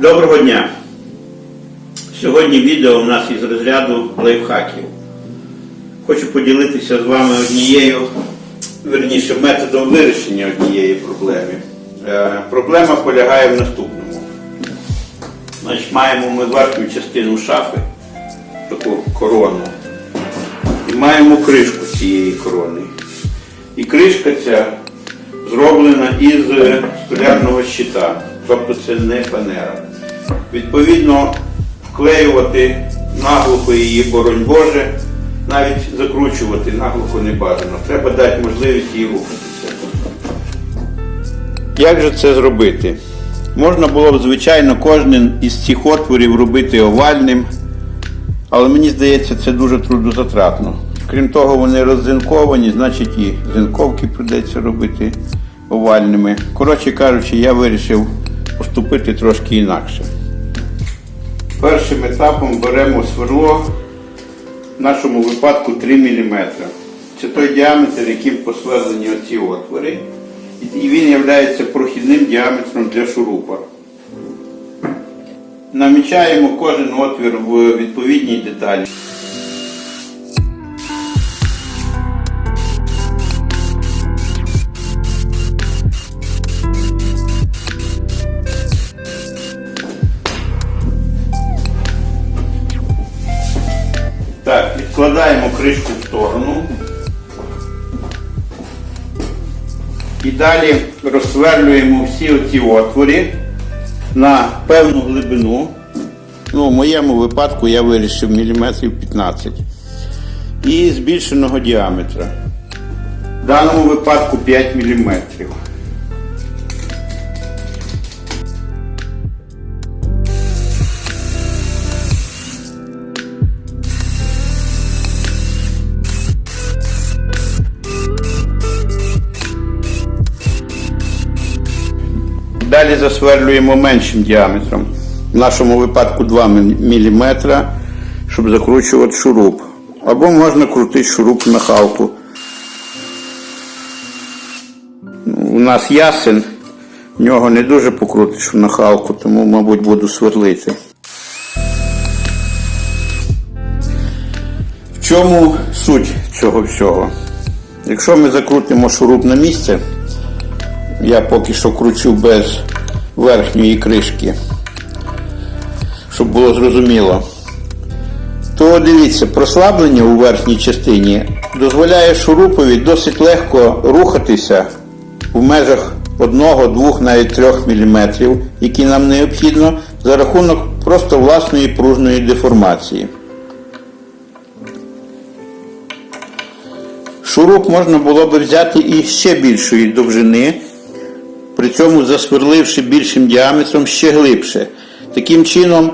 Доброго дня! Сьогодні відео у нас із розряду лайфхаків. Хочу поділитися з вами однією, верніше, методом вирішення однієї проблеми. Е, проблема полягає в наступному. Значить, маємо ми верхню частину шафи, таку корону, і маємо кришку цієї корони. І кришка ця зроблена із столярного щита, тобто це не фанера. Відповідно, вклеювати наглухо її, боронь Боже, навіть закручувати наглухо не бажано. Треба дати можливість їй рухатися. Як же це зробити? Можна було б, звичайно, кожен із цих отворів робити овальним, але мені здається, це дуже трудозатратно. Крім того, вони роззинковані, значить і зинковки прийдеться робити овальними. Коротше кажучи, я вирішив поступити трошки інакше. Першим етапом беремо сверло, в нашому випадку 3 мм. Це той діаметр, яким посверлені оці отвори. І він є прохідним діаметром для шурупа. Намічаємо кожен отвір в відповідній деталі. Так, відкладаємо кришку в сторону. І далі розсверлюємо всі оці отвори на певну глибину. Ну, в моєму випадку я вирішив міліметрів 15. І збільшеного діаметра. В даному випадку 5 міліметрів. Далі засверлюємо меншим діаметром. В нашому випадку 2 мм, щоб закручувати шуруп. Або можна крутити шуруп на халку. У нас ясен, в нього не дуже покрутиш на халку, тому, мабуть, буду сверлити. В чому суть цього всього? Якщо ми закрутимо шуруп на місце, я поки що кручу без верхньої кришки, щоб було зрозуміло. То дивіться, прослаблення у верхній частині дозволяє шурупові досить легко рухатися в межах 1, 2, навіть 3 мм, які нам необхідно за рахунок просто власної пружної деформації. Шуруп можна було би взяти і ще більшої довжини, при цьому засверливши більшим діаметром ще глибше. Таким чином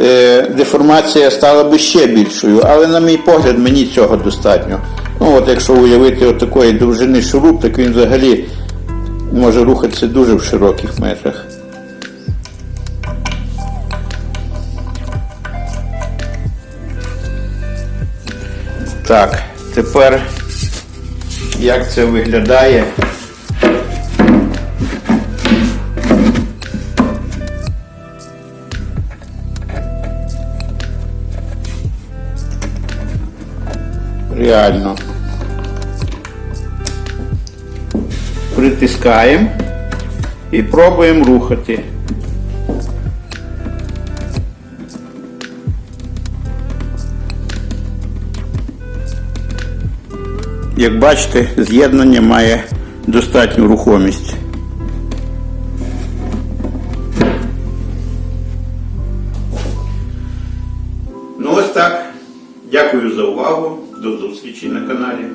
е, деформація стала би ще більшою, але на мій погляд мені цього достатньо. Ну от Якщо уявити от такої довжини шуруп, так він взагалі може рухатися дуже в широких межах. Так, тепер як це виглядає. Реально. Притискаємо і пробуємо рухати. Як бачите, з'єднання має достатню рухомість. Ну ось так. Дякую за увагу. До зустрічі на каналі.